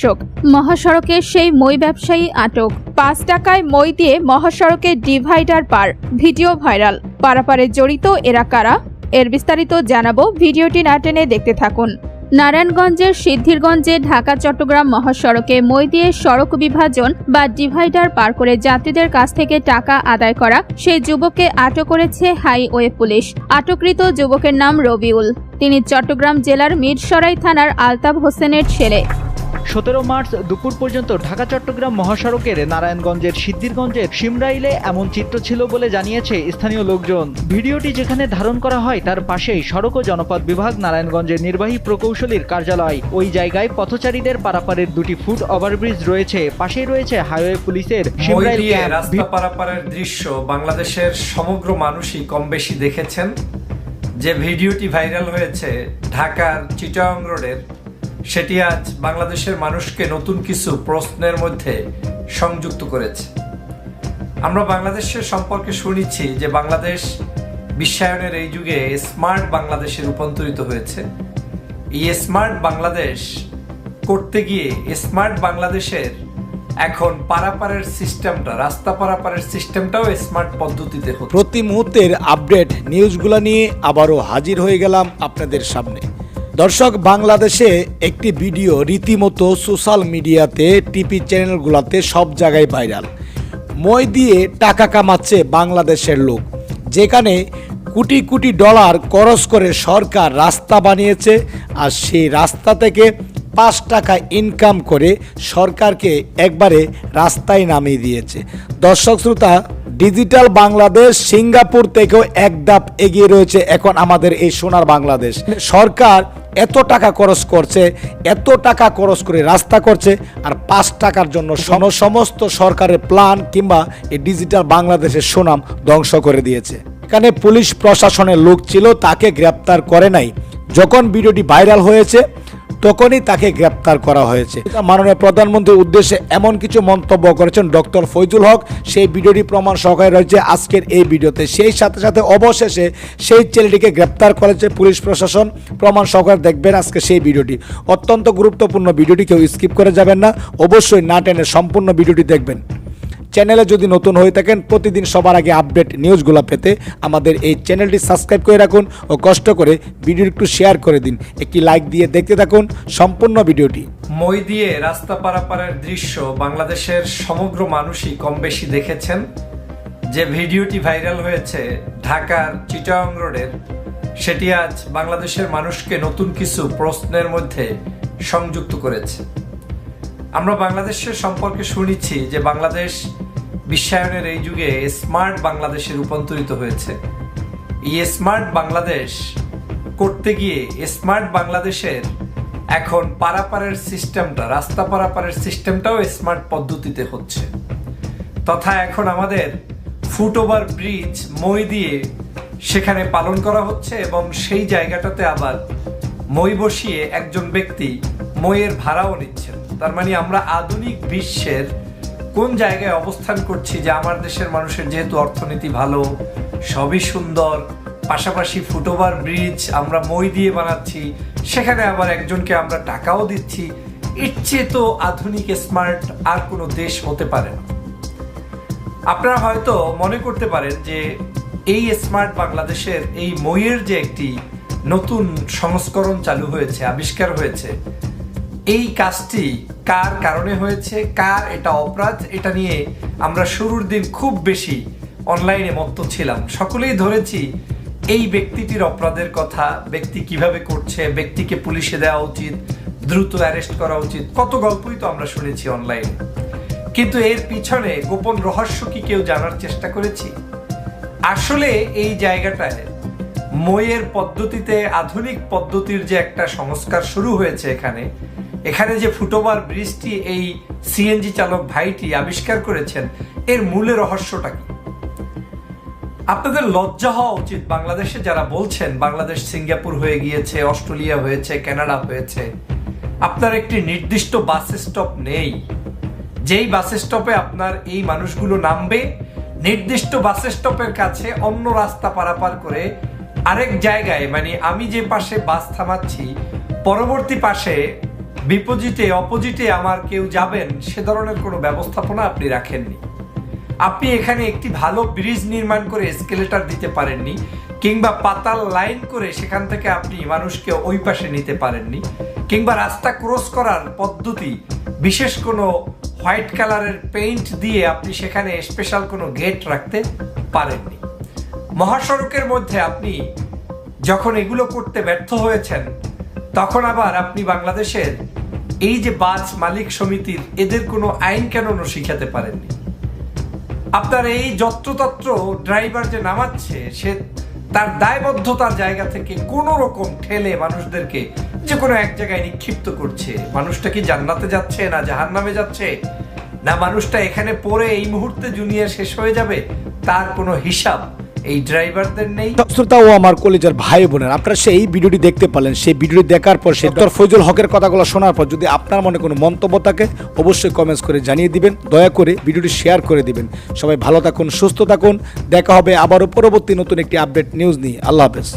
দর্শক, মহাসড়কে সেই মই ব্যবসায়ী আটক। পাঁচ টাকায় মই দিয়ে মহাসড়কে ডিভাইডার পার। Video viral. পারাপারে জড়িত এরা কারা? এর বিস্তারিত জানাব ভিডিওটি না টেনে দেখতে থাকুন। নারায়ণগঞ্জের সিদ্ধিরগঞ্জে ঢাকা, চট্টগ্রাম মহাসড়কে মই দিয়ে সড়ক বিভাজন বা ডিভাইডার পার করে যাত্রীদের কাছ থেকে টাকা আদায় করা সেই যুবককে আটক করেছে হাইওয়ে পুলিশ। আটককৃত যুবকের নাম রবিউল। তিনি চট্টগ্রাম জেলার মিরসরাই থানার আলতাব হোসেনের ছেলে। সতেরো মার্চ দুপুর পর্যন্ত ঢাকা চট্টগ্রাম মহাসড়কের নারায়ণগঞ্জের সিদ্দিরগঞ্জের সিমরাইলে এমন চিত্র ছিল বলে জানিয়েছে স্থানীয় লোকজন। ভিডিওটি যেখানে ধারণ করা হয় তার পাশেই সড়ক ও জনপদ বিভাগ নারায়ণগঞ্জের নির্বাহী প্রকৌশলীর কার্যালয়। ওই জায়গায় পথচারীদের পারাপারের দুটি ফুট ওভারব্রিজ রয়েছে। পাশেই রয়েছে হাইওয়ে পুলিশের সিমরাইল রাস্তা পারাপারের দৃশ্য বাংলাদেশের সমগ্র মানুষই কম বেশি দেখেছেন। যে ভিডিওটি ভাইরাল হয়েছে ঢাকার চিটাং রোডের সেটি আজ বাংলাদেশের মানুষকে নতুন কিছু প্রশ্নের মধ্যে সংযুক্ত করেছে। আমরা বাংলাদেশের সম্পর্কে শুনেছি যে বাংলাদেশ বিশ্বায়নের এই যুগে স্মার্ট বাংলাদেশে রূপান্তরিত হয়েছে। এই স্মার্ট বাংলাদেশ করতে গিয়ে স্মার্ট বাংলাদেশের এখন পারাপারের সিস্টেমটা, রাস্তা পারাপারের সিস্টেমটাও স্মার্ট পদ্ধতিতে প্রতি মুহূর্তের আপডেট নিউজগুলো নিয়ে আবারও হাজির হয়ে গেলাম আপনাদের সামনে। দর্শক, বাংলাদেশে একটি ভিডিও রীতিমতো সোশ্যাল মিডিয়াতে, টিভি চ্যানেলগুলোতে সব জায়গায় ভাইরাল। মই দিয়ে টাকা কামাচ্ছে বাংলাদেশের লোক, যেখানে কোটি কোটি ডলার খরচ করে সরকার রাস্তা বানিয়েছে আর সেই রাস্তা থেকে পাঁচ টাকা ইনকাম করে সরকারকে একবারে রাস্তায় নামিয়ে দিয়েছে। দর্শক, শ্রোতা, ডিজিটাল বাংলাদেশ সিঙ্গাপুর থেকেও এক ধাপ এগিয়ে রয়েছে এখন আমাদের এই সোনার বাংলাদেশ। সরকার এত টাকা খরচ করছে, এত টাকা খরচ করে রাস্তা করছে, আর পাঁচ টাকার জন্য সমস্ত সরকারের প্ল্যান কিংবা এই ডিজিটাল বাংলাদেশের সুনাম ধ্বংস করে দিয়েছে। এখানে পুলিশ প্রশাসনের লোক ছিল, তাকে গ্রেপ্তার করে নাই। যখন ভিডিওটি ভাইরাল হয়েছে তখনই তাকে গ্রেপ্তার করা হয়েছে। মাননীয় প্রধানমন্ত্রীর উদ্দেশ্যে এমন কিছু মন্তব্য করেছেন ডক্টর ফৈজুল হক। সেই ভিডিওটি প্রমাণ সহকারে রয়েছে আজকের এই ভিডিওতে। সেই সাথে সাথে অবশেষে সেই ছেলেটিকে গ্রেপ্তার করেছে পুলিশ প্রশাসন। প্রমাণ সহকারে দেখবেন আজকে সেই ভিডিওটি। অত্যন্ত গুরুত্বপূর্ণ ভিডিওটি কেউ স্কিপ করে যাবেন না। অবশ্যই না টেনে সম্পূর্ণ ভিডিওটি দেখবেন। চ্যানেলে যদি নতুন হয়ে থাকেন, প্রতিদিন সবার আগে আপডেট নিউজগুলো পেতে আমাদের এই চ্যানেলটি সাবস্ক্রাইব করে রাখুন ও কষ্ট করে ভিডিও একটু শেয়ার করে দিন। একটি লাইক দিয়ে দেখতে থাকুন সম্পূর্ণ ভিডিওটি। মই দিয়ে রাস্তা পারাপারের দৃশ্য বাংলাদেশের সমগ্র মানুষই কম বেশি দেখেছেন। যে ভিডিওটি ভাইরাল হয়েছে ঢাকার চিটাং রোডের, সেটি আজ বাংলাদেশের মানুষকে নতুন কিছু প্রশ্নের মধ্যে সংযুক্ত করেছে। আমরা বাংলাদেশের সম্পর্কে শুনেছি যে বাংলাদেশ বিশ্বায়নের এই যুগে স্মার্ট বাংলাদেশে রূপান্তরিত হয়েছে। এই স্মার্ট বাংলাদেশ করতে গিয়ে স্মার্ট বাংলাদেশের এখন পারাপারের সিস্টেমটা রাস্তা পারাপারের সিস্টেমটাও স্মার্ট পদ্ধতিতে হচ্ছে। তথা এখন আমাদের ফুট ওভার ব্রিজ মই দিয়ে সেখানে পালন করা হচ্ছে এবং সেই জায়গাটাতে আবার মই বসিয়ে একজন ব্যক্তি মইয়ের ভাড়াও নিচ্ছেন। তার মানে আমরা আধুনিক বিশ্বের কোন জায়গায় অবস্থান করছি যে আমার দেশের মানুষের যেহেতু অর্থনীতি ভালো, সবই সুন্দর, পাশাপাশি ফুটওভার ব্রিজ আমরা মই দিয়ে বানাচ্ছি, সেখানে আবার একজনকে আমরা টাকাও দিচ্ছি, এর চেয়ে তো আধুনিক স্মার্ট আর কোনো দেশ হতে পারে না। আপনারা হয়তো মনে করতে পারেন যে এই স্মার্ট বাংলাদেশের এই মইয়ের যে একটি নতুন সংস্করণ চালু হয়েছে, আবিষ্কার হয়েছে এই কাজটি কার কারণে হয়েছে? কার এটা অপরাধ? এটা নিয়ে আমরা শুরুর দিন খুব বেশি অনলাইনে মত্ত ছিলাম। সকলেই ধরেছি এই ব্যক্তিটির অপরাধের কথা, ব্যক্তি কীভাবে করছে, ব্যক্তিকে পুলিশে দেওয়া উচিত, দ্রুত অ্যারেস্ট করা উচিত, কত গল্পই তো আমরা শুনেছি অনলাইনে। কিন্তু এর পিছনে গোপন রহস্য কি কেউ জানার চেষ্টা করেছি? আসলে এই জায়গাটায় মইয়ের পদ্ধতিতে আধুনিক পদ্ধতির যে একটা সংস্কার শুরু হয়েছে এখানে এখানে যে ফুটওভার ব্রিজটি, এই সিএনজি চালক ভাইটি আবিষ্কার করেছেন, এর মূলে রহস্যটা কি? আপনাদের লজ্জা হওয়া উচিত বাংলাদেশে যারা বলছেন, বাংলাদেশ সিঙ্গাপুর হয়ে গিয়েছে, অস্ট্রেলিয়া হয়েছে, কানাডা হয়েছে। আপনার একটি নির্দিষ্ট বাস স্টপ নেই। যেই বাস স্টপে আপনার এই মানুষগুলো নামবে, নির্দিষ্ট বাস স্টপের কাছে অন্য রাস্তা পারাপার করে আরেক জায়গায় মানে আমি যে পাশে বাস থামাচ্ছি, পরবর্তী পাশে বিপজিটে অপোজিটে আমার কেউ যাবেন, সে ধরনের কোনো ব্যবস্থাপনা আপনি রাখেননি। আপনি এখানে একটি ভালো ব্রিজ নির্মাণ করে স্কেলেটার দিতে পারেননি, কিংবা পাতাল লাইন করে সেখান থেকে আপনি মানুষকে ওই পাশে নিতে পারেননি, কিংবা রাস্তা ক্রস করার পদ্ধতি, বিশেষ কোনো হোয়াইট কালারের পেইন্ট দিয়ে আপনি সেখানে স্পেশাল কোনো গেট রাখতে পারেননি। মহাসড়কের মধ্যে আপনি যখন এগুলো করতে ব্যর্থ হয়েছেন, তখন আবার আপনি বাংলাদেশের এই যে বাস মালিক সমিতির, এদের কোনো আইন কানুনও শিখাতে পারেননি? আপনার এই যত্রতত্র ড্রাইভার যে নামাচ্ছে, সে তার দায়বদ্ধতার জায়গা থেকে কোনো রকম ঠেলে মানুষদেরকে যে কোনো এক জায়গায় নিক্ষিপ্ত করছে। মানুষটা কি জান্নাতে যাচ্ছে না জাহান্নামে যাচ্ছে? না মানুষটা এখানে পড়ে এই মুহূর্তে জুনিয়ে শেষ হয়ে যাবে? তার কোনো হিসাব এই ড্রাইভারদের নেই। শ্রোতা ও আমার কলেজের ভাই বোনের, আপনারা সেই ভিডিওটি দেখতে পারলেন, সেই ভিডিওটি দেখার পর সে ডক্টর ফৈজুল হকের কথাগুলো শোনার পর যদি আপনার মনে কোনো মন্তব্য থাকে, অবশ্যই কমেন্টস করে জানিয়ে দিবেন, দয়া করে ভিডিওটি শেয়ার করে দিবেন। সবাই ভালো থাকুন, সুস্থ থাকুন, দেখা হবে আবারও পরবর্তী নতুন একটি আপডেট নিউজ নিয়ে। আল্লাহ হাফেজ।